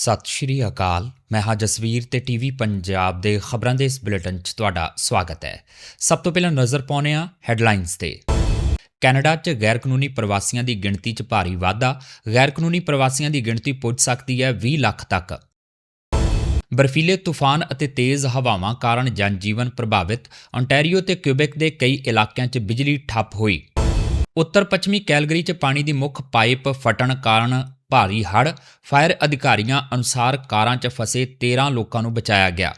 ਸਤਿ ਸ਼੍ਰੀ ਅਕਾਲ। ਮੈਂ ਹਾਂ ਜਸਵੀਰ ਤੇ ਟੀਵੀ ਪੰਜਾਬ ਦੇ ਖਬਰਾਂ ਦੇ ਇਸ ਬੁਲੇਟਿਨ 'ਚ ਤੁਹਾਡਾ ਸਵਾਗਤ ਹੈ। ਸਭ ਤੋਂ ਪਹਿਲਾਂ ਨਜ਼ਰ ਪਾਉਂਦੇ ਹਾਂ ਹੈਡਲਾਈਨਸ ਤੇ। ਕੈਨੇਡਾ 'ਚ ਗੈਰ ਕਾਨੂੰਨੀ ਪ੍ਰਵਾਸੀਆਂ ਦੀ ਗਿਣਤੀ 'ਚ ਭਾਰੀ ਵਾਧਾ। ਗੈਰ ਕਾਨੂੰਨੀ ਪ੍ਰਵਾਸੀਆਂ ਦੀ ਗਿਣਤੀ ਪੁੱਜ ਸਕਦੀ ਹੈ 20 ਲੱਖ ਤੱਕ। ਬਰਫੀਲੇ ਤੂਫਾਨ ਅਤੇ ਤੇਜ਼ ਹਵਾਵਾਂ ਕਾਰਨ ਜਨਜੀਵਨ ਪ੍ਰਭਾਵਿਤ। ontario ਤੇ ਕਿਊਬੈਕ ਦੇ ਕਈ ਇਲਾਕਿਆਂ 'ਚ ਬਿਜਲੀ ਠੱਪ ਹੋਈ। ਉੱਤਰ ਪੱਛਮੀ ਕੈਲਗਰੀ 'ਚ ਪਾਣੀ ਦੀ ਮੁੱਖ ਪਾਈਪ ਫਟਣ ਕਾਰਨ ਭਾਰੀ ਹੜ ਫਾਇਰ ਅਧਿਕਾਰੀਆਂ ਅਨੁਸਾਰ ਕਾਰਾਂ 'ਚ ਫਸੇ 13 ਲੋਕਾਂ ਨੂੰ ਬਚਾਇਆ ਗਿਆ।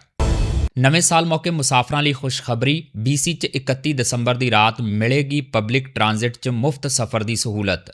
ਨਵੇਂ ਸਾਲ ਮੌਕੇ ਮੁਸਾਫਰਾਂ ਲਈ ਖੁਸ਼ਖਬਰੀ BC 'ਚ 31 ਦਸੰਬਰ ਦੀ ਰਾਤ ਮਿਲੇਗੀ ਪਬਲਿਕ ਟ੍ਰਾਂਜਿਟ 'ਚ ਮੁਫਤ ਸਫ਼ਰ ਦੀ ਸਹੂਲਤ।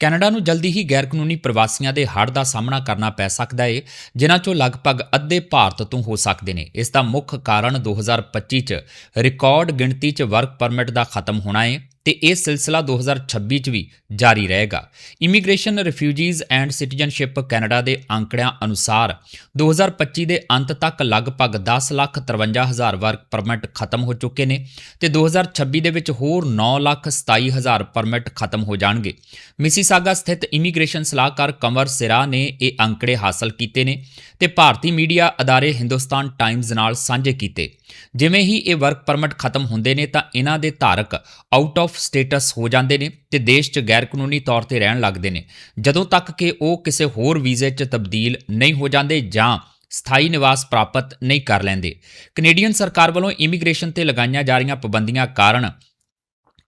ਕੈਨੇਡਾ ਨੂੰ ਜਲਦੀ ਹੀ ਗੈਰ ਕਾਨੂੰਨੀ ਪ੍ਰਵਾਸੀਆਂ ਦੇ ਹੜ੍ਹ ਦਾ ਸਾਹਮਣਾ ਕਰਨਾ ਪੈ ਸਕਦਾ ਹੈ ਜਿਨ੍ਹਾਂ 'ਚੋਂ ਲਗਭਗ ਅੱਧੇ ਭਾਰਤ ਤੋਂ ਹੋ ਸਕਦੇ ਨੇ। ਇਸ ਦਾ ਮੁੱਖ ਕਾਰਨ 2025 'ਚ ਰਿਕਾਰਡ ਗਿਣਤੀ 'ਚ ਵਰਕ ਪਰਮਿਟ ਦਾ ਖਤਮ ਹੋਣਾ ਹੈ ਤੇ ਇਹ ਸਿਲਸਿਲਾ 2026 'ਚ ਵੀ ਜਾਰੀ ਰਹੇਗਾ। Immigration refugees and citizenship Canada ਦੇ ਅੰਕੜਿਆਂ ਅਨੁਸਾਰ 2025 ਦੇ ਅੰਤ ਤੱਕ ਲਗਭਗ 10 ਲੱਖ 53 ਹਜ਼ਾਰ ਵਰਕ ਪਰਮਿਟ ਖਤਮ ਹੋ ਚੁੱਕੇ ਨੇ ਤੇ 2026 ਦੇ ਵਿੱਚ ਹੋਰ 9 ਲੱਖ 27 ਹਜ਼ਾਰ ਪਰਮਿਟ ਖਤਮ ਹੋ ਜਾਣਗੇ। ਮਿਸੀਸਾਗਾ ਸਥਿਤ ਇਮੀਗ੍ਰੇਸ਼ਨ ਸਲਾਹਕਾਰ ਕਮਰ ਸਿਰਾ ਨੇ ਇਹ ਅੰਕੜੇ ਹਾਸਲ ਕੀਤੇ ਨੇ ਤੇ ਭਾਰਤੀ ਮੀਡੀਆ ਅਦਾਰੇ ਹਿੰਦੁਸਤਾਨ ਟਾਈਮਜ਼ ਨਾਲ ਸਾਂਝੇ ਕੀਤੇ। ਜਿਵੇਂ ਹੀ ਇਹ ਵਰਕ ਪਰਮਿਟ ਖਤਮ ਹੁੰਦੇ ਨੇ ਤਾਂ ਇਹਨਾਂ ਦੇ ਧਾਰਕ ਆਊਟ ਆਫ ਸਟੇਟਸ ਹੋ ਜਾਂਦੇ ਨੇ ਤੇ ਦੇਸ਼ 'ਚ ਗੈਰ ਕਾਨੂੰਨੀ ਤੌਰ ਤੇ ਰਹਿਣ ਲੱਗਦੇ ਨੇ। ਜਦੋਂ ਤੱਕ ਕਿ ਉਹ ਕਿਸੇ ਹੋਰ ਵੀਜ਼ੇ 'ਚ ਤਬਦੀਲ ਨਹੀਂ ਹੋ ਜਾਂਦੇ ਜਾਂ ਸਥਾਈ ਨਿਵਾਸ ਪ੍ਰਾਪਤ ਨਹੀਂ ਕਰ ਲੈਂਦੇ। ਕੈਨੇਡੀਅਨ ਸਰਕਾਰ ਵੱਲੋਂ ਇਮੀਗ੍ਰੇਸ਼ਨ ਤੇ ਲਗਾਈਆਂ ਜਾ ਰਹੀਆਂ ਪਾਬੰਦੀਆਂ ਕਾਰਨ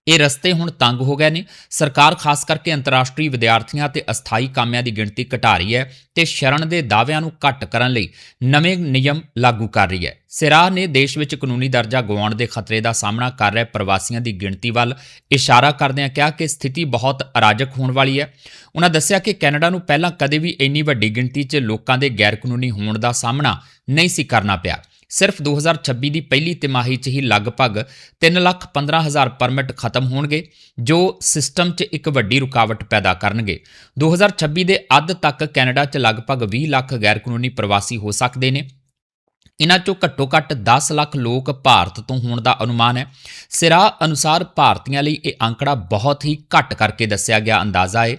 ਇਹ ਰਸਤੇ ਹੁਣ ਤੰਗ ਹੋ ਗਏ ਨੇ। ਸਰਕਾਰ ਖਾਸ ਕਰਕੇ ਅੰਤਰਰਾਸ਼ਟਰੀ ਵਿਦਿਆਰਥੀਆਂ ਤੇ ਅਸਥਾਈ ਕਾਮਿਆਂ ਦੀ ਗਿਣਤੀ ਘਟਾ ਰਹੀ ਹੈ ਤੇ ਸ਼ਰਨ ਦੇ ਦਾਅਵਿਆਂ ਨੂੰ ਘੱਟ ਕਰਨ ਲਈ ਨਵੇਂ ਨਿਯਮ ਲਾਗੂ ਕਰ ਰਹੀ ਹੈ। ਸਿਰਾਹ ਨੇ ਦੇਸ਼ ਵਿੱਚ ਕਾਨੂੰਨੀ ਦਰਜਾ ਗਵਾਉਣ ਦੇ ਖਤਰੇ ਦਾ ਸਾਹਮਣਾ ਕਰ ਰਹੇ ਪ੍ਰਵਾਸੀਆਂ ਦੀ ਗਿਣਤੀ ਵੱਲ ਇਸ਼ਾਰਾ ਕਰਦਿਆਂ ਕਿਹਾ ਕਿ ਸਥਿਤੀ ਬਹੁਤ ਅਰਾਜਕ ਹੋਣ ਵਾਲੀ ਹੈ। ਉਹਨਾਂ ਦੱਸਿਆ ਕਿ ਕੈਨੇਡਾ ਨੂੰ ਪਹਿਲਾਂ ਕਦੇ ਵੀ ਇੰਨੀ ਵੱਡੀ ਗਿਣਤੀ 'ਚ ਲੋਕਾਂ ਦੇ ਗੈਰ ਕਾਨੂੰਨੀ ਹੋਣ ਦਾ ਸਾਹਮਣਾ ਨਹੀਂ ਸੀ ਕਰਨਾ ਪਿਆ। ਸਿਰਫ 2026 ਦੀ ਪਹਿਲੀ ਤਿਮਾਹੀ 'ਚ ਹੀ ਲਗਭਗ 315000 ਪਰਮਿਟ ਖਤਮ ਹੋਣਗੇ, ਜੋ ਸਿਸਟਮ 'ਚ ਇੱਕ ਵੱਡੀ ਰੁਕਾਵਟ ਪੈਦਾ ਕਰਨਗੇ। 2026 ਦੇ ਅੱਧ ਤੱਕ ਕੈਨੇਡਾ 'ਚ ਲਗਭਗ 20 ਲੱਖ ਗੈਰ ਕਾਨੂੰਨੀ ਪ੍ਰਵਾਸੀ ਹੋ ਸਕਦੇ ਨੇ। ਇਨ੍ਹਾਂ ਚੋਂ ਘੱਟੋ ਘੱਟ 10 ਲੱਖ ਲੋਕ ਭਾਰਤ ਤੋਂ ਹੋਣ ਦਾ ਅਨੁਮਾਨ ਹੈ। ਸਿਰਾ ਅਨੁਸਾਰ ਭਾਰਤੀਆਂ ਲਈ ਇਹ ਅੰਕੜਾ ਬਹੁਤ ਹੀ ਘੱਟ ਕਰਕੇ ਦੱਸਿਆ ਗਿਆ ਅੰਦਾਜ਼ਾ ਹੈ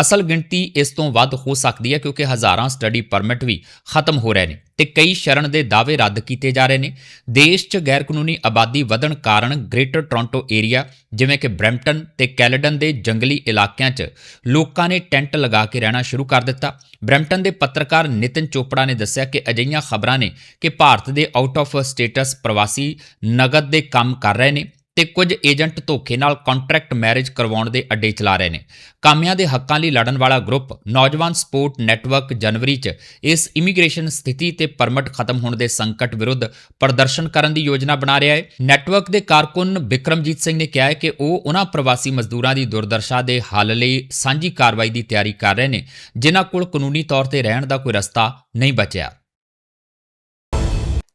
ਅਸਲ ਗਿਣਤੀ ਇਸ ਤੋਂ ਵੱਧ ਹੋ ਸਕਦੀ ਹੈ ਕਿਉਂਕਿ ਹਜ਼ਾਰਾਂ ਸਟੱਡੀ ਪਰਮਿਟ ਵੀ ਖਤਮ ਹੋ ਰਹੇ ਨੇ। ਤੇ ਕਈ ਸ਼ਰਨ ਦੇ ਦਾਅਵੇ ਰੱਦ ਕੀਤੇ ਜਾ ਰਹੇ ਨੇ। ਦੇਸ਼ 'ਚ ਗੈਰ ਕਾਨੂੰਨੀ ਆਬਾਦੀ ਵਧਣ ਕਾਰਨ ਗ੍ਰੇਟਰ ਟੋਰਾਂਟੋ ਏਰੀਆ, ਜਿਵੇਂ ਕਿ ਬ੍ਰੈਂਪਟਨ ਤੇ ਕੈਲਡਨ ਦੇ ਜੰਗਲੀ ਇਲਾਕਿਆਂ 'ਚ ਲੋਕਾਂ ਨੇ ਟੈਂਟ ਲਗਾ ਕੇ ਰਹਿਣਾ ਸ਼ੁਰੂ ਕਰ ਦਿੱਤਾ। ਬ੍ਰੈਂਪਟਨ ਦੇ ਪੱਤਰਕਾਰ ਨਿਤਿਨ ਚੋਪੜਾ ਨੇ ਦੱਸਿਆ ਕਿ ਅਜਿਹੀਆਂ ਖਬਰਾਂ ਨੇ ਕਿ ਭਾਰਤ ਦੇ ਆਊਟ ਆਫ ਸਟੇਟਸ ਪ੍ਰਵਾਸੀ ਨਗਦ ਦੇ ਕੰਮ ਕਰ ਰਹੇ ਨੇ। ਤੇ ਕੁਝ ਏਜੰਟ ਧੋਖੇ ਨਾਲ ਕੰਟਰੈਕਟ ਮੈਰਿਜ ਕਰਵਾਉਣ ਦੇ ਅੱਡੇ ਚਲਾ ਰਹੇ ਨੇ। ਕਾਮਿਆਂ ਦੇ ਹੱਕਾਂ ਲਈ ਲੜਨ ਵਾਲਾ ਗਰੁੱਪ ਨੌਜਵਾਨ ਸਪੋਰਟ ਨੈਟਵਰਕ ਜਨਵਰੀ 'ਚ ਇਸ ਇਮੀਗ੍ਰੇਸ਼ਨ ਸਥਿਤੀ ਤੇ ਪਰਮਿਟ ਖਤਮ ਹੋਣ ਦੇ ਸੰਕਟ ਵਿਰੁੱਧ ਪ੍ਰਦਰਸ਼ਨ ਕਰਨ ਦੀ ਯੋਜਨਾ ਬਣਾ ਰਿਹਾ ਹੈ। ਨੈਟਵਰਕ ਦੇ ਕਾਰਕੁਨ ਵਿਕਰਮਜੀਤ ਸਿੰਘ ਨੇ ਕਿਹਾ ਹੈ ਕਿ ਉਹ ਉਹਨਾਂ ਪ੍ਰਵਾਸੀ ਮਜ਼ਦੂਰਾਂ ਦੀ ਦੁਰਦਸ਼ਾ ਦੇ ਹੱਲ ਲਈ ਸਾਂਝੀ ਕਾਰਵਾਈ ਦੀ ਤਿਆਰੀ ਕਰ ਰਹੇ ਨੇ, ਜਿਨ੍ਹਾਂ ਕੋਲ ਕਾਨੂੰਨੀ ਤੌਰ ਤੇ ਰਹਿਣ ਦਾ ਕੋਈ ਰਸਤਾ ਨਹੀਂ ਬਚਿਆ।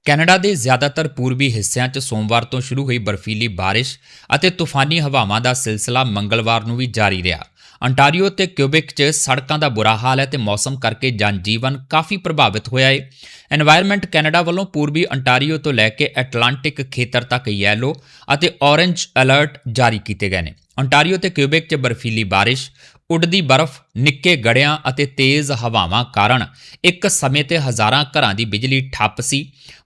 ਕੈਨੇਡਾ ਦੇ ਜ਼ਿਆਦਾਤਰ ਪੂਰਬੀ ਹਿੱਸਿਆਂ 'ਚ ਸੋਮਵਾਰ ਤੋਂ ਸ਼ੁਰੂ ਹੋਈ ਬਰਫੀਲੀ ਬਾਰਿਸ਼ ਅਤੇ ਤੂਫਾਨੀ ਹਵਾਵਾਂ ਦਾ ਸਿਲਸਿਲਾ ਮੰਗਲਵਾਰ ਨੂੰ ਵੀ ਜਾਰੀ ਰਿਹਾ। ਅੰਟਾਰੀਓ ਤੇ ਕਿਊਬਿਕ 'ਚ ਸੜਕਾਂ ਦਾ ਬੁਰਾ ਹਾਲ ਹੈ ਤੇ ਮੌਸਮ ਕਰਕੇ ਜਨਜੀਵਨ ਕਾਫੀ ਪ੍ਰਭਾਵਿਤ ਹੋਇਆ ਹੈ। এনवायरमेंट ਕੈਨੇਡਾ ਵੱਲੋਂ ਪੂਰਬੀ ਅੰਟਾਰੀਓ ਤੋਂ ਲੈ ਕੇ ਐਟਲਾਂਟਿਕ ਖੇਤਰ ਤੱਕ ਯੈਲੋ ਅਤੇ ਔਰੇਂਜ ਅਲਰਟ ਜਾਰੀ ਕੀਤੇ ਗਏ ਨੇ। ਅੰਟਾਰੀਓ ਤੇ ਕਿਊਬਿਕ 'ਚ ਬਰਫੀਲੀ ਬਾਰਿਸ਼ ਉੱਡਦੀ ਬਰਫ਼, ਨਿੱਕੇ ਗੜਿਆਂ ਅਤੇ ਤੇਜ਼ ਹਵਾਵਾਂ ਕਾਰਨ ਇੱਕ ਸਮੇਂ ਤੇ ਹਜ਼ਾਰਾਂ ਘਰਾਂ ਦੀ ਬਿਜਲੀ ਠੱਪ ਸੀ।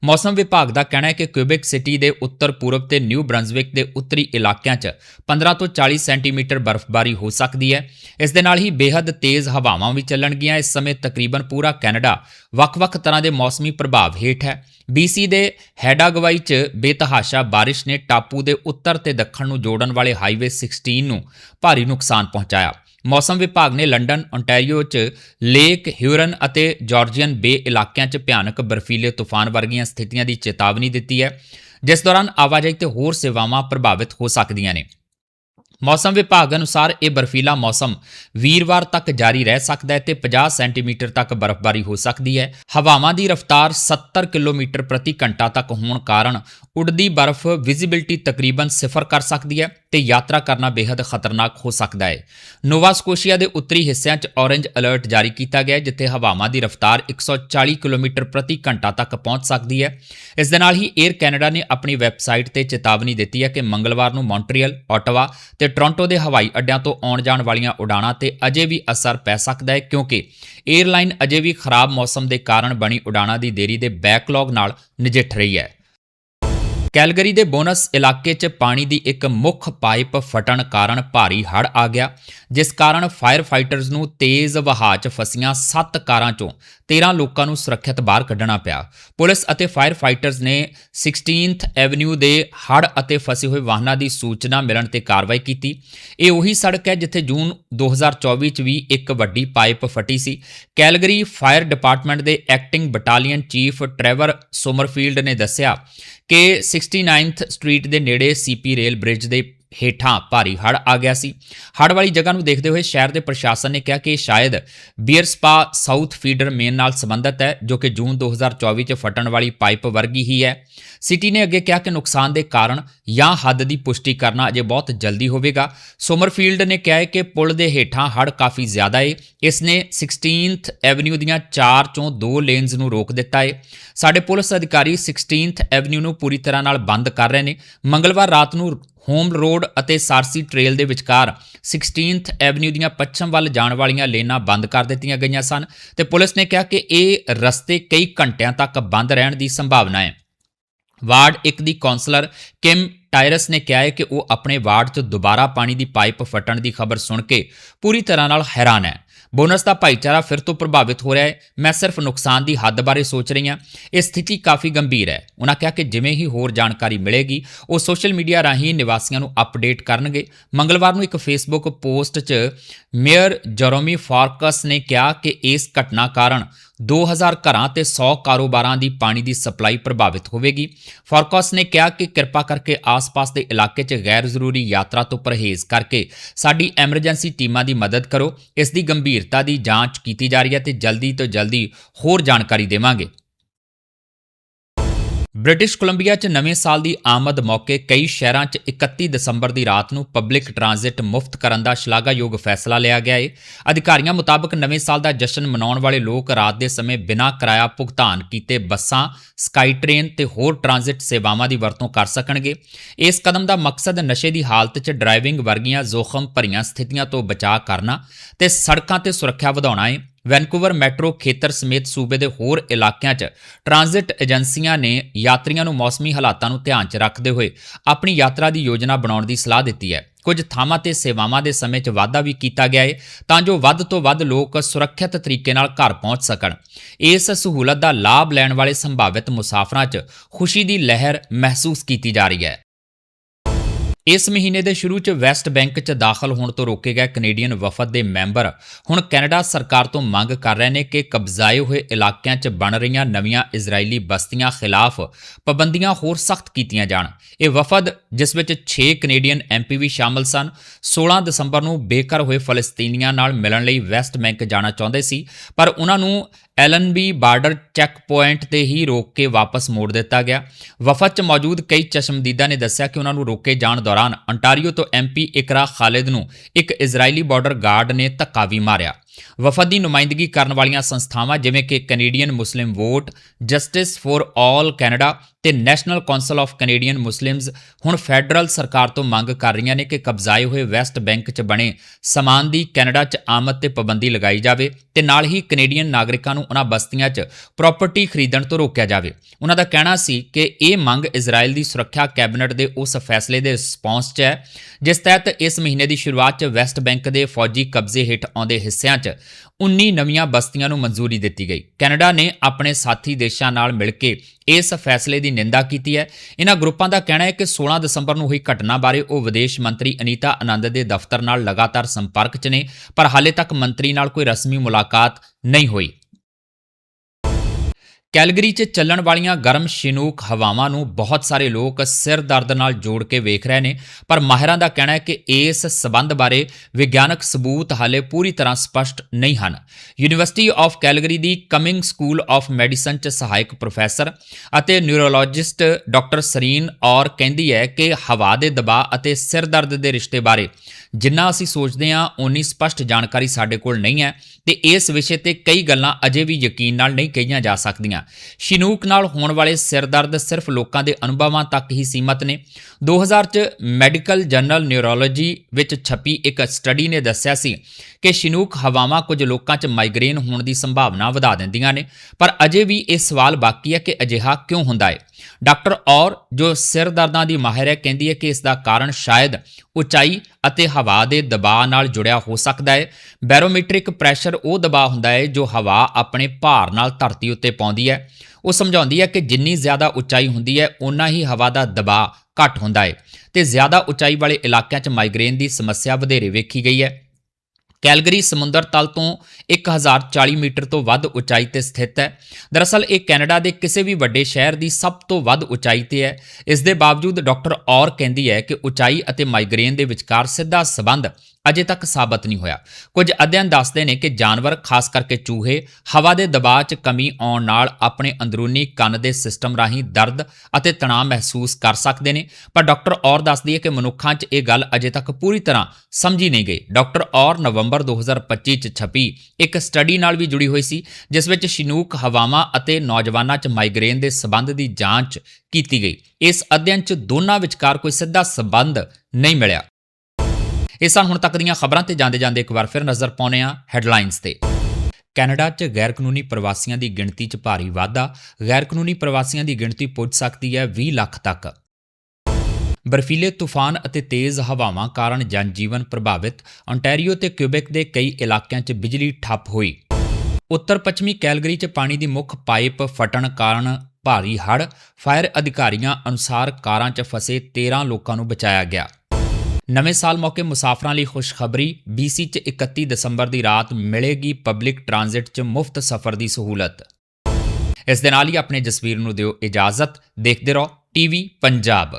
ਮੌਸਮ ਵਿਭਾਗ ਦਾ ਕਹਿਣਾ ਹੈ ਕਿ ਕਿਊਬਿਕ ਸਿਟੀ ਦੇ ਉੱਤਰ ਪੂਰਬ ਤੇ ਨਿਊ ਬ੍ਰੰਜ਼ਵਿਕ ਦੇ ਉੱਤਰੀ ਇਲਾਕਿਆਂ 'ਚ 15 ਤੋਂ 40 ਸੈਂਟੀਮੀਟਰ ਬਰਫ਼ਬਾਰੀ ਹੋ ਸਕਦੀ ਹੈ। ਇਸ ਦੇ ਨਾਲ ਹੀ ਬੇहद ਤੇਜ਼ ਹਵਾਵਾਂ ਵੀ ਚੱਲਣਗੀਆਂ ਇਸ ਸਮੇਂ ਤਕਰੀਬਨ ਪੂਰਾ ਕੈਨੇਡਾ ਵੱਖ-ਵੱਖ ਤਰ੍ਹਾਂ ਦੇ ਮੌਸਮੀ ਪ੍ਰਭਾਵ ਹੇਠ ਹੈ। BC ਦੇ ਹੈਡਾਗਵਾਈ 'ਚ ਬੇਤਹਾਸ਼ਾ ਬਾਰਿਸ਼ ਨੇ ਟਾਪੂ ਦੇ ਉੱਤਰ ਤੇ ਦੱਖਣ ਨੂੰ ਜੋੜਨ ਵਾਲੇ ਹਾਈਵੇ 16 ਨੂੰ ਭਾਰੀ ਨੁਕਸਾਨ ਪਹੁੰਚਾਇਆ। ਮੌਸਮ ਵਿਭਾਗ ਨੇ ਲੰਡਨ ontario 'ਚ ਲੇਕ, ਹਿਊਰਨ ਅਤੇ ਜਾਰਜੀਅਨ ਬੇ ਇਲਾਕਿਆਂ 'ਚ ਭਿਆਨਕ ਬਰਫੀਲੇ ਤੂਫਾਨ ਵਰਗੀਆਂ ਸਥਿਤੀਆਂ ਦੀ ਚੇਤਾਵਨੀ ਦਿੱਤੀ ਹੈ, ਜਿਸ ਦੌਰਾਨ ਆਵਾਜਾਈ ਤੇ ਹੋਰ ਸੇਵਾਵਾਂ ਪ੍ਰਭਾਵਿਤ ਹੋ ਸਕਦੀਆਂ ਨੇ। ਮੌਸਮ ਵਿਭਾਗ ਅਨੁਸਾਰ ਇਹ ਬਰਫੀਲਾ ਮੌਸਮ ਵੀਰਵਾਰ ਤੱਕ ਜਾਰੀ ਰਹਿ ਸਕਦਾ ਹੈ ਤੇ 50 ਸੈਂਟੀਮੀਟਰ ਤੱਕ ਬਰਫ਼ਬਾਰੀ ਹੋ ਸਕਦੀ ਹੈ। ਹਵਾਵਾਂ ਦੀ ਰਫ਼ਤਾਰ 70 ਕਿਲੋਮੀਟਰ ਪ੍ਰਤੀ ਘੰਟਾ ਤੱਕ ਹੋਣ ਕਾਰਨ ਉੱਡਦੀ ਬਰਫ਼ ਵਿਜ਼ੀਬਿਲਟੀ ਤਕਰੀਬਨ ਸਿਫਰ ਕਰ ਸਕਦੀ ਹੈ ਤੇ ਯਾਤਰਾ ਕਰਨਾ ਬੇहद ਖਤਰਨਾਕ ਹੋ ਸਕਦਾ ਹੈ। ਨੋਵਾ ਸਕੋਸ਼ੀਆ ਦੇ ਉੱਤਰੀ ਹਿੱਸਿਆਂ 'ਚ ਔਰੇਂਜ ਅਲਰਟ ਜਾਰੀ ਕੀਤਾ ਗਿਆ ਜਿੱਥੇ ਹਵਾਵਾਂ ਦੀ ਰਫ਼ਤਾਰ 140 ਕਿਲੋਮੀਟਰ ਪ੍ਰਤੀ ਘੰਟਾ ਤੱਕ ਪਹੁੰਚ ਸਕਦੀ ਹੈ। ਇਸ ਦੇ ਨਾਲ ਹੀ 에ਅਰ ਕੈਨੇਡਾ ਨੇ ਆਪਣੀ ਵੈਬਸਾਈਟ ਤੇ ਚੇਤਾਵਨੀ ਦਿੱਤੀ ਹੈ ਕਿ ਮੰਗਲਵਾਰ ਨੂੰ ਮੌਂਟਰੀਅਲ, ਆਟਵਾ ਤੇ ਟੋਰਾਂਟੋ ਦੇ ਹਵਾਈ ਅੱਡਿਆਂ ਤੋਂ ਆਉਣ ਜਾਣ ਵਾਲੀਆਂ ਉਡਾਣਾਂ ਤੇ ਅਜੇ ਵੀ ਅਸਰ ਪੈ ਸਕਦਾ ਹੈ ਕਿਉਂਕਿ 에ਅਰਲਾਈਨ ਅਜੇ ਵੀ ਖਰਾਬ ਮੌਸਮ ਦੇ ਕਾਰਨ ਬਣੀ ਉਡਾਣਾਂ ਦੀ ਦੇਰੀ ਦੇ ਬੈਕਲੌਗ ਨਾਲ ਨਜਿੱਠ ਰਹੀ ਹੈ। ਕੈਲਗਰੀ ਦੇ ਬੋਨਸ ਇਲਾਕੇ 'ਚ ਪਾਣੀ ਦੀ ਇੱਕ ਮੁੱਖ ਪਾਈਪ ਫਟਣ ਕਾਰਨ ਭਾਰੀ ਹੜ੍ਹ ਆ ਗਿਆ, ਜਿਸ ਕਾਰਨ ਫਾਇਰ ਫਾਈਟਰਸ ਨੂੰ ਤੇਜ਼ ਵਹਾਅ 'ਚ ਫਸੀਆਂ 7 ਕਾਰਾਂ 'ਚੋਂ 13 ਲੋਕਾਂ ਨੂੰ ਸੁਰੱਖਿਅਤ ਬਾਹਰ ਕੱਢਣਾ ਪਿਆ। ਪੁਲਿਸ ਅਤੇ ਫਾਇਰ ਫਾਈਟਰਸ ਨੇ 16th ਐਵਨਿਊ ਦੇ ਹੜ੍ਹ ਅਤੇ ਫਸੇ ਹੋਏ ਵਾਹਨਾਂ ਦੀ ਸੂਚਨਾ ਮਿਲਣ ਤੇ ਕਾਰਵਾਈ ਕੀਤੀ। ਇਹ ਉਹੀ ਸੜਕ ਹੈ ਜਿੱਥੇ ਜੂਨ 2024 'ਚ ਵੀ ਇੱਕ ਵੱਡੀ ਪਾਈਪ ਫਟੀ ਸੀ। ਕੈਲਗਰੀ ਫਾਇਰ ਡਿਪਾਰਟਮੈਂਟ ਦੇ acting battalion chief Trevor Somerfield ਨੇ ਦੱਸਿਆ ਕਿ 69th ਸਟਰੀਟ ਦੇ ਨੇੜੇ ਸੀਪੀ ਰੇਲ ਬ੍ਰਿਜ ਦੇ ਹੇਠਾਂ ਭਾਰੀ ਹੜ੍ਹ ਆ ਗਿਆ ਸੀ। ਹੜ੍ਹ ਵਾਲੀ ਜਗ੍ਹਾ ਨੂੰ ਦੇਖਦੇ ਹੋਏ ਸ਼ਹਿਰ ਦੇ ਪ੍ਰਸ਼ਾਸਨ ਨੇ ਕਿਹਾ ਕਿ ਇਹ ਸ਼ਾਇਦ Bearspaw south feeder main ਨਾਲ ਸੰਬੰਧਿਤ ਹੈ, ਜੋ ਕਿ ਜੂਨ 2024 ਚ ਫਟਣ ਵਾਲੀ ਪਾਈਪ ਵਰਗੀ ਹੀ ਹੈ। ਸਿਟੀ ਨੇ ਅੱਗੇ ਕਿਹਾ ਕਿ ਨੁਕਸਾਨ ਦੇ ਕਾਰਨ ਜਾਂ ਹੱਦ ਦੀ ਪੁਸ਼ਟੀ ਕਰਨਾ ਅਜੇ ਬਹੁਤ ਜਲਦੀ ਹੋਵੇਗਾ। ਸੋਮਰਫੀਲਡ ਨੇ ਕਿਹਾ ਹੈ ਕਿ ਪੁਲ ਦੇ ਹੇਠਾਂ ਹੜ੍ਹ ਕਾਫੀ ਜ਼ਿਆਦਾ ਹੈ ਇਸ ਨੇ 16th ਐਵਨਿਊ ਦੀਆਂ 4 ਚੋਂ 2 ਲੇਨਸ ਨੂੰ ਰੋਕ ਦਿੱਤਾ ਹੈ ਸਾਡੇ ਪੁਲਿਸ ਅਧਿਕਾਰੀ 16th ਐਵਨਿਊ ਨੂੰ ਪੂਰੀ ਤਰ੍ਹਾਂ ਨਾਲ ਬੰਦ ਕਰ ਰਹੇ ਨੇ। ਮੰਗਲਵਾਰ ਰਾਤ ਨੂੰ ਹੋਮ ਰੋਡ ਅਤੇ ਸਾਰਸੀ ਟ੍ਰੇਲ ਦੇ ਵਿਚਕਾਰ 16th ਐਵਨਿਊ ਦੀਆਂ ਪੱਛਮ ਵੱਲ ਜਾਣ ਵਾਲੀਆਂ ਲੇਨਾਂ ਬੰਦ ਕਰ ਦਿੱਤੀਆਂ ਗਈਆਂ ਸਨ ਤੇ ਪੁਲਿਸ ਨੇ ਕਿਹਾ ਕਿ ਇਹ ਰਸਤੇ ਕਈ ਘੰਟਿਆਂ ਤੱਕ ਬੰਦ ਰਹਿਣ ਦੀ ਸੰਭਾਵਨਾ ਹੈ। ਵਾਰਡ 1 ਦੀ ਕਾਉਂਸਲਰ ਕਿਮ ਟਾਇਰਸ ਨੇ ਕਿਹਾ ਹੈ ਕਿ ਉਹ ਆਪਣੇ ਵਾਰਡ 'ਚ ਦੁਬਾਰਾ ਪਾਣੀ ਦੀ ਪਾਈਪ ਫਟਣ ਦੀ ਖਬਰ ਸੁਣ ਕੇ ਪੂਰੀ ਤਰ੍ਹਾਂ ਨਾਲ ਹੈਰਾਨ ਹੈ। ਬੋਨਸ ਦਾ ਭਾਈਚਾਰਾ ਫਿਰ ਤੋਂ ਪ੍ਰਭਾਵਿਤ ਹੋ ਰਿਹਾ ਹੈ। ਮੈਂ ਸਿਰਫ ਨੁਕਸਾਨ ਦੀ ਹੱਦ ਬਾਰੇ ਸੋਚ ਰਹੀ ਹਾਂ। ਇਹ ਸਥਿਤੀ ਕਾਫੀ ਗੰਭੀਰ ਹੈ। ਉਹਨਾਂ ਕਿਹਾ ਕਿ ਜਿਵੇਂ ਹੀ ਹੋਰ ਜਾਣਕਾਰੀ ਮਿਲੇਗੀ, ਉਹ ਸੋਸ਼ਲ ਮੀਡੀਆ ਰਾਹੀਂ ਨਿਵਾਸੀਆਂ ਨੂੰ ਅਪਡੇਟ ਕਰਨਗੇ। ਮੰਗਲਵਾਰ ਨੂੰ ਇੱਕ ਫੇਸਬੁੱਕ ਪੋਸਟ 'ਚ ਮੇਅਰ ਜਰੋਮੀ ਫਾਰਕਸ ਨੇ ਕਿਹਾ ਕਿ ਇਸ ਘਟਨਾ ਕਾਰਨ 2000 ਘਰਾਂ ਤੇ 100 ਕਾਰੋਬਾਰਾਂ ਦੀ ਪਾਣੀ ਦੀ ਸਪਲਾਈ ਪ੍ਰਭਾਵਿਤ ਹੋਵੇਗੀ। ਫਾਰਕਸ ਨੇ ਕਿਹਾ ਕਿ ਕਿਰਪਾ ਕਰਕੇ ਆਸ-ਪਾਸ ਦੇ ਇਲਾਕੇ 'ਚ ਗੈਰ ਜ਼ਰੂਰੀ ਯਾਤਰਾ ਤੋਂ ਪਰਹੇਜ਼ ਕਰਕੇ ਸਾਡੀ ਐਮਰਜੈਂਸੀ ਟੀਮਾਂ ਦੀ ਮਦਦ ਕਰੋ। ਇਸ ਦੀ ਗੰਭੀਰਤਾ ਦੀ ਜਾਂਚ ਕੀਤੀ ਜਾ ਰਹੀ ਹੈ ਤੇ ਜਲਦੀ ਤੋਂ ਜਲਦੀ ਹੋਰ ਜਾਣਕਾਰੀ ਦੇਵਾਂਗੇ। ਬ੍ਰਿਟਿਸ਼ ਕੋਲੰਬੀਆ 'ਚ ਨਵੇਂ ਸਾਲ ਦੀ ਆਮਦ ਮੌਕੇ ਕਈ ਸ਼ਹਿਰਾਂ 'ਚ 31 ਦਸੰਬਰ ਦੀ ਰਾਤ ਨੂੰ ਪਬਲਿਕ ਟਰਾਂਜ਼ਿਟ ਮੁਫਤ ਕਰਨ ਦਾ ਸ਼ਲਾਘਾਯੋਗ ਫੈਸਲਾ ਲਿਆ ਗਿਆ ਏ। ਅਧਿਕਾਰੀਆਂ ਮੁਤਾਬਕ ਨਵੇਂ ਸਾਲ ਦਾ ਜਸ਼ਨ ਮਨਾਉਣ ਵਾਲੇ ਲੋਕ ਰਾਤ ਦੇ ਸਮੇਂ ਬਿਨਾਂ ਕਿਰਾਇਆ ਭੁਗਤਾਨ ਕੀਤੇ ਬੱਸਾਂ, ਸਕਾਈ ਟ੍ਰੇਨ ਤੇ ਹੋਰ ਟਰਾਂਜ਼ਿਟ ਸੇਵਾਵਾਂ ਦੀ ਵਰਤੋਂ ਕਰ ਸਕਣਗੇ। ਇਸ ਕਦਮ ਦਾ ਮਕਸਦ ਨਸ਼ੇ ਦੀ ਹਾਲਤ 'ਚ ਡਰਾਈਵਿੰਗ ਵਰਗੀਆਂ ਜ਼ੋਖਮ ਭਰੀਆਂ ਸਥਿਤੀਆਂ ਤੋਂ ਬਚਾਅ ਕਰਨਾ ਤੇ ਸੜਕਾਂ ਤੇ ਸੁਰੱਖਿਆ ਵਧਾਉਣਾ ਏ। ਵੈਨਕੂਵਰ ਮੈਟਰੋ ਖੇਤਰ ਸਮੇਤ ਸੂਬੇ ਦੇ ਹੋਰ ਇਲਾਕਿਆਂ 'ਚ ਟਰਾਂਜ਼ਿਟ ਏਜੰਸੀਆਂ ਨੇ ਯਾਤਰੀਆਂ ਨੂੰ ਮੌਸਮੀ ਹਾਲਾਤਾਂ ਨੂੰ ਧਿਆਨ 'ਚ ਰੱਖਦੇ ਹੋਏ ਆਪਣੀ ਯਾਤਰਾ ਦੀ ਯੋਜਨਾ ਬਣਾਉਣ ਦੀ ਸਲਾਹ ਦਿੱਤੀ ਹੈ। ਕੁਝ ਥਾਵਾਂ ਤੇ ਸੇਵਾਵਾਂ ਦੇ ਸਮੇਂ 'ਚ ਵਾਧਾ ਵੀ ਕੀਤਾ ਗਿਆ ਹੈ ਤਾਂ ਜੋ ਵੱਧ ਤੋਂ ਵੱਧ ਲੋਕ ਸੁਰੱਖਿਅਤ ਤਰੀਕੇ ਨਾਲ ਘਰ ਪਹੁੰਚ ਸਕਣ। ਇਸ ਸਹੂਲਤ ਦਾ ਲਾਭ ਲੈਣ ਵਾਲੇ ਸੰਭਾਵਿਤ ਮੁਸਾਫਰਾਂ 'ਚ ਖੁਸ਼ੀ ਦੀ ਲਹਿਰ ਮਹਿਸੂਸ ਕੀਤੀ ਜਾ ਰਹੀ ਹੈ। ਇਸ ਮਹੀਨੇ ਦੇ ਸ਼ੁਰੂ 'ਚ ਵੈਸਟ ਬੈਂਕ 'ਚ ਦਾਖਲ ਹੋਣ ਤੋਂ ਰੋਕੇ ਗਏ ਕੈਨੇਡੀਅਨ ਵਫਦ ਦੇ ਮੈਂਬਰ। ਹੁਣ ਕੈਨੇਡਾ ਸਰਕਾਰ ਤੋਂ ਮੰਗ ਕਰ ਰਹੇ ਨੇ ਕਿ ਕਬਜ਼ਾਏ ਹੋਏ ਇਲਾਕਿਆਂ 'ਚ ਬਣ ਰਹੀਆਂ ਨਵੀਆਂ ਇਜ਼ਰਾਈਲੀ ਬਸਤੀਆਂ ਖਿਲਾਫ ਪਾਬੰਦੀਆਂ ਹੋਰ ਸਖਤ ਕੀਤੀਆਂ ਜਾਣ। ਇਹ ਵਫਦ, ਜਿਸ ਵਿੱਚ 6 ਕੈਨੇਡੀਅਨ ਐਮਪੀ ਵੀ ਸ਼ਾਮਲ ਸਨ 16 ਦਸੰਬਰ ਨੂੰ ਬੇਘਰ ਹੋਏ ਫਲਸਤੀਨੀਆਂ ਨਾਲ ਮਿਲਣ ਲਈ ਵੈਸਟ ਬੈਂਕ ਜਾਣਾ ਚਾਹੁੰਦੇ ਸੀ, ਪਰ ਉਹਨਾਂ ਨੂੰ ਐਲਐਨਬੀ ਬਾਰਡਰ ਚੈੱਕ ਪੁਆਇੰਟ ਤੇ ਹੀ ਰੋਕ ਕੇ ਵਾਪਸ ਮੋੜ ਦਿੱਤਾ ਗਿਆ। ਵਫਦ 'ਚ ਮੌਜੂਦ ਕਈ ਚਸ਼ਮਦੀਦਾਂ ਨੇ ਦੱਸਿਆ ਕਿ ਉਹਨਾਂ ਨੂੰ ਰੋਕੇ ਜਾਣ ਦੌਰਾਨ ਅੰਟਾਰੀਓ ਤੋਂ ਐਮਪੀ ਇਕਰਾ ਖਾਲਿਦ ਨੂੰ ਇੱਕ ਇਜ਼ਰਾਈਲੀ ਬਾਰਡਰ ਗਾਰਡ ਨੇ ਧੱਕਾ ਵੀ ਮਾਰਿਆ। ਵਫਦ ਦੀ ਨੁਮਾਇੰਦਗੀ ਕਰਨ ਵਾਲੀਆਂ ਸੰਸਥਾਵਾਂ ਜਿਵੇਂ ਕਿ Canadian Muslim vote, justice for all Canada ਤੇ national council of Canadian Muslims ਹੁਣ ਫੈਡਰਲ ਸਰਕਾਰ ਤੋਂ ਮੰਗ ਕਰ ਰਹੀਆਂ ਨੇ ਕਿ ਕਬਜ਼ਾਏ ਹੋਏ ਵੈਸਟ ਬੈਂਕ 'ਚ ਬਣੇ ਸਮਾਨ ਦੀ ਕੈਨੇਡਾ 'ਚ ਆਮਦ ਤੇ ਪਾਬੰਦੀ ਲਗਾਈ ਜਾਵੇ ਤੇ ਨਾਲ ਹੀ ਕੈਨੇਡੀਅਨ ਨਾਗਰਿਕਾਂ ਨੂੰ ਉਹਨਾਂ ਬਸਤੀਆਂ 'ਚ ਪ੍ਰਾਪਰਟੀ ਖਰੀਦਣ ਤੋਂ ਰੋਕਿਆ ਜਾਵੇ। ਉਹਨਾਂ ਦਾ ਕਹਿਣਾ ਸੀ ਕਿ ਇਹ ਮੰਗ ਇਜ਼ਰਾਈਲ ਦੀ ਸੁਰੱਖਿਆ ਕੈਬਨਿਟ ਦੇ ਉਸ ਫੈਸਲੇ ਦੇ ਰਿਸਪੌਂਸ 'ਚ ਹੈ, ਜਿਸ ਤਹਿਤ ਇਸ ਮਹੀਨੇ ਦੀ ਸ਼ੁਰੂਆਤ 'ਚ ਵੈਸਟ ਬੈਂਕ ਦੇ ਫੌਜੀ ਕਬਜ਼ੇ ਹੇਠ ਆਉਂਦੇ ਹਿੱਸਿਆਂ 'ਚ 19 ਨਵੀਆਂ ਬਸਤੀਆਂ ਨੂੰ ਮਨਜ਼ੂਰੀ ਦਿੱਤੀ ਗਈ। ਕੈਨੇਡਾ ਨੇ ਆਪਣੇ ਸਾਥੀ ਦੇਸ਼ਾਂ ਨਾਲ ਮਿਲ ਕੇ ਇਸ ਫੈਸਲੇ ਦੀ ਨਿੰਦਾ ਕੀਤੀ ਹੈ। ਇਹਨਾਂ ਗਰੁੱਪਾਂ ਦਾ ਕਹਿਣਾ ਹੈ ਕਿ 16 ਦਸੰਬਰ ਨੂੰ ਹੋਈ ਘਟਨਾ ਬਾਰੇ ਉਹ ਵਿਦੇਸ਼ ਮੰਤਰੀ ਅਨੀਤਾ ਆਨੰਦ ਦੇ ਦਫ਼ਤਰ ਨਾਲ ਲਗਾਤਾਰ ਸੰਪਰਕ 'ਚ ਨੇ, ਪਰ ਹਾਲੇ ਤੱਕ ਮੰਤਰੀ ਨਾਲ ਕੋਈ ਰਸਮੀ ਮੁਲਾਕਾਤ ਨਹੀਂ ਹੋਈ। ਕੈਲਗਰੀ 'ਚ ਚੱਲਣ ਵਾਲੀਆਂ ਗਰਮ ਸ਼ਿਨੂਕ ਹਵਾਵਾਂ ਨੂੰ ਬਹੁਤ ਸਾਰੇ ਲੋਕ ਸਿਰ ਦਰਦ ਨਾਲ ਜੋੜ ਕੇ ਵੇਖ ਰਹੇ ਨੇ, ਪਰ ਮਾਹਿਰਾਂ ਦਾ ਕਹਿਣਾ ਹੈ ਕਿ ਇਸ ਸਬੰਧ ਬਾਰੇ ਵਿਗਿਆਨਕ ਸਬੂਤ ਹਾਲੇ ਪੂਰੀ ਤਰ੍ਹਾਂ ਸਪਸ਼ਟ ਨਹੀਂ ਹਨ। ਯੂਨੀਵਰਸਿਟੀ ਆਫ ਕੈਲਗਰੀ ਦੀ ਕਮਿੰਗ ਸਕੂਲ ਆਫ ਮੈਡੀਸਨ 'ਚ ਸਹਾਇਕ ਪ੍ਰੋਫੈਸਰ ਅਤੇ ਨਿਊਰੋਲੋਜਿਸਟ ਡਾਕਟਰ ਸਰੀਨ ਔਰ ਕਹਿੰਦੀ ਹੈ ਕਿ ਹਵਾ ਦੇ ਦਬਾਅ ਅਤੇ ਸਿਰ ਦਰਦ ਦੇ ਰਿਸ਼ਤੇ ਬਾਰੇ ਜਿੰਨਾ ਅਸੀਂ ਸੋਚਦੇ ਹਾਂ, ਓਨੀ ਸਪਸ਼ਟ ਜਾਣਕਾਰੀ ਸਾਡੇ ਕੋਲ ਨਹੀਂ ਹੈ ਤੇ ਇਸ ਵਿਸ਼ੇ ਤੇ ਕਈ ਗੱਲਾਂ ਅਜੇ ਵੀ ਯਕੀਨ ਨਾਲ ਨਹੀਂ ਕਹੀਆਂ ਜਾ ਸਕਦੀਆਂ। ਸ਼ਿਨੂਕ ਨਾਲ ਹੋਣ ਵਾਲੇ ਸਿਰ ਦਰਦ ਸਿਰਫ ਲੋਕਾਂ ਦੇ ਅਨੁਭਵਾਂ ਤੱਕ ਹੀ ਸੀਮਤ ਨੇ। 2000 ਚ ਮੈਡੀਕਲ ਜਰਨਲ ਨਿਊਰੋਲੋਜੀ ਵਿੱਚ ਛਪੀ ਇੱਕ ਸਟੱਡੀ ਨੇ ਦੱਸਿਆ ਸੀ ਕਿ ਸ਼ਿਨੂਕ ਹਵਾਵਾਂ ਕੁਝ ਲੋਕਾਂ 'ਚ ਮਾਈਗ੍ਰੇਨ ਹੋਣ ਦੀ ਸੰਭਾਵਨਾ ਵਧਾ ਦਿੰਦੀਆਂ ਨੇ, ਪਰ ਅਜੇ ਵੀ ਇਹ ਸਵਾਲ ਬਾਕੀ ਹੈ ਕਿ ਅਜਿਹਾ ਕਿਉਂ ਹੁੰਦਾ ਹੈ। ਡਾਕਟਰ ਔਰ ਜੋ ਸਿਰ ਦਰਦਾਂ ਦੀ ਮਾਹਿਰ ਹੈ, ਕਹਿੰਦੀ ਹੈ ਕਿ ਇਸ ਦਾ ਕਾਰਨ ਸ਼ਾਇਦ ਉਚਾਈ ਅਤੇ ਹਵਾ ਦੇ ਦਬਾਅ ਨਾਲ ਜੁੜਿਆ ਹੋ ਸਕਦਾ ਹੈ। ਬੈਰੋਮੀਟ੍ਰਿਕ ਪ੍ਰੈਸ਼ਰ ਉਹ ਦਬਾਅ ਹੁੰਦਾ ਹੈ ਜੋ ਹਵਾ ਆਪਣੇ ਭਾਰ ਨਾਲ ਧਰਤੀ ਉੱਤੇ ਪਾਉਂਦੀ ਹੈ। ਉਹ ਸਮਝਾਉਂਦੀ ਹੈ ਕਿ ਜਿੰਨੀ ਜ਼ਿਆਦਾ ਉਚਾਈ ਹੁੰਦੀ ਹੈ ਉਨਾ ਹੀ ਹਵਾ ਦਾ ਦਬਾਅ ਘੱਟ ਹੁੰਦਾ ਹੈ ਤੇ ਜ਼ਿਆਦਾ ਉਚਾਈ ਵਾਲੇ ਇਲਾਕਿਆਂ 'ਚ ਮਾਈਗ੍ਰੇਨ ਦੀ ਸਮੱਸਿਆ ਵਧੇਰੇ ਵੇਖੀ ਗਈ ਹੈ। ਕੈਲਗਰੀ ਸਮੁੰਦਰ ਤਲ ਤੋਂ 1040 ਮੀਟਰ ਤੋਂ ਵੱਧ ਉਚਾਈ ਤੇ ਸਥਿਤ ਹੈ। ਦਰਅਸਲ, ਇਹ ਕੈਨੇਡਾ ਦੇ ਕਿਸੇ ਵੀ ਵੱਡੇ ਸ਼ਹਿਰ ਦੀ ਸਭ ਤੋਂ ਵੱਧ ਉਚਾਈ ਤੇ ਹੈ। ਇਸ ਦੇ ਬਾਵਜੂਦ ਡਾਕਟਰ ਔਰ ਕਹਿੰਦੀ ਹੈ ਕਿ ਉਚਾਈ ਅਤੇ ਮਾਈਗ੍ਰੇਨ ਦੇ ਵਿਚਕਾਰ ਸਿੱਧਾ ਸੰਬੰਧ ਅਜੇ ਤੱਕ ਸਾਬਤ ਨਹੀਂ ਹੋਇਆ। ਕੁਝ ਅਧਿਐਨ ਦੱਸਦੇ ਨੇ ਕਿ ਜਾਨਵਰ, ਖਾਸ ਕਰਕੇ ਚੂਹੇ, ਹਵਾ ਦੇ ਦਬਾਅ 'ਚ ਕਮੀ ਆਉਣ ਨਾਲ ਆਪਣੇ ਅੰਦਰੂਨੀ ਕੰਨ ਦੇ ਸਿਸਟਮ ਰਾਹੀਂ ਦਰਦ ਅਤੇ ਤਣਾਅ ਮਹਿਸੂਸ ਕਰ ਸਕਦੇ ਨੇ। ਪਰ ਡਾਕਟਰ ਔਰ ਦੱਸਦੀ ਹੈ ਕਿ ਮਨੁੱਖਾਂ 'ਚ ਇਹ ਗੱਲ ਅਜੇ ਤੱਕ ਪੂਰੀ ਤਰ੍ਹਾਂ ਸਮਝੀ ਨਹੀਂ ਗਈ। ਡਾਕਟਰ ਔਰ ਨਵੰਬਰ 2025 'ਚ ਛਪੀ ਇੱਕ ਸਟੱਡੀ ਨਾਲ ਵੀ ਜੁੜੀ ਹੋਈ ਸੀ, ਜਿਸ ਵਿੱਚ ਸ਼ਿਨੂਕ ਹਵਾਵਾਂ ਅਤੇ ਨੌਜਵਾਨਾਂ 'ਚ ਮਾਈਗ੍ਰੇਨ ਦੇ ਸਬੰਧ ਦੀ ਜਾਂਚ ਕੀਤੀ ਗਈ। ਇਸ ਅਧਿਐਨ 'ਚ ਦੋਨਾਂ ਵਿਚਕਾਰ ਕੋਈ ਸਿੱਧਾ ਸੰਬੰਧ ਨਹੀਂ ਮਿਲਿਆ। ਇਹ ਸਨ ਹੁਣ ਤੱਕ ਦੀਆਂ ਖਬਰਾਂ ਤੇ ਜਾਂਦੇ ਜਾਂਦੇ ਇੱਕ ਵਾਰ ਫਿਰ ਨਜ਼ਰ ਪਾਉਂਦੇ ਹਾਂ ਹੈਡਲਾਈਨਸ ਤੇ। ਕੈਨੇਡਾ 'ਚ ਗੈਰ ਕਾਨੂੰਨੀ ਪ੍ਰਵਾਸੀਆਂ ਦੀ ਗਿਣਤੀ 'ਚ ਭਾਰੀ ਵਾਧਾ ਗੈਰ ਕਾਨੂੰਨੀ ਪ੍ਰਵਾਸੀਆਂ ਦੀ ਗਿਣਤੀ ਪੁੱਜ ਸਕਦੀ ਹੈ 20 ਲੱਖ ਤੱਕ। ਬਰਫੀਲੇ ਤੂਫਾਨ ਅਤੇ ਤੇਜ਼ ਹਵਾਵਾਂ ਕਾਰਨ ਜਨਜੀਵਨ ਪ੍ਰਭਾਵਿਤ ontario ਤੇ ਕਿਊਬੈਕ ਦੇ ਕਈ ਇਲਾਕਿਆਂ 'ਚ ਬਿਜਲੀ ਠੱਪ ਹੋਈ। ਉੱਤਰ ਪੱਛਮੀ ਕੈਲਗਰੀ 'ਚ ਪਾਣੀ ਦੀ ਮੁੱਖ ਪਾਈਪ ਫਟਣ ਕਾਰਨ ਭਾਰੀ ਹੜ੍ਹ, ਫਾਇਰ ਅਧਿਕਾਰੀਆਂ ਅਨੁਸਾਰ ਕਾਰਾਂ 'ਚ ਫਸੇ 13 ਲੋਕਾਂ ਨੂੰ ਬਚਾਇਆ ਗਿਆ। ਨਵੇਂ ਸਾਲ ਮੌਕੇ ਮੁਸਾਫਰਾਂ ਲਈ ਖੁਸ਼ਖਬਰੀ BC 'ਚ 31 ਦਸੰਬਰ ਦੀ ਰਾਤ ਮਿਲੇਗੀ ਪਬਲਿਕ ਟ੍ਰਾਂਜਿਟ 'ਚ ਮੁਫਤ ਸਫ਼ਰ ਦੀ ਸਹੂਲਤ। ਇਸ ਦੇ ਨਾਲ ਹੀ ਆਪਣੇ ਜਸਵੀਰ ਨੂੰ ਦਿਓ ਇਜਾਜ਼ਤ, ਦੇਖਦੇ ਰਹੋ ਟੀਵੀ ਪੰਜਾਬ।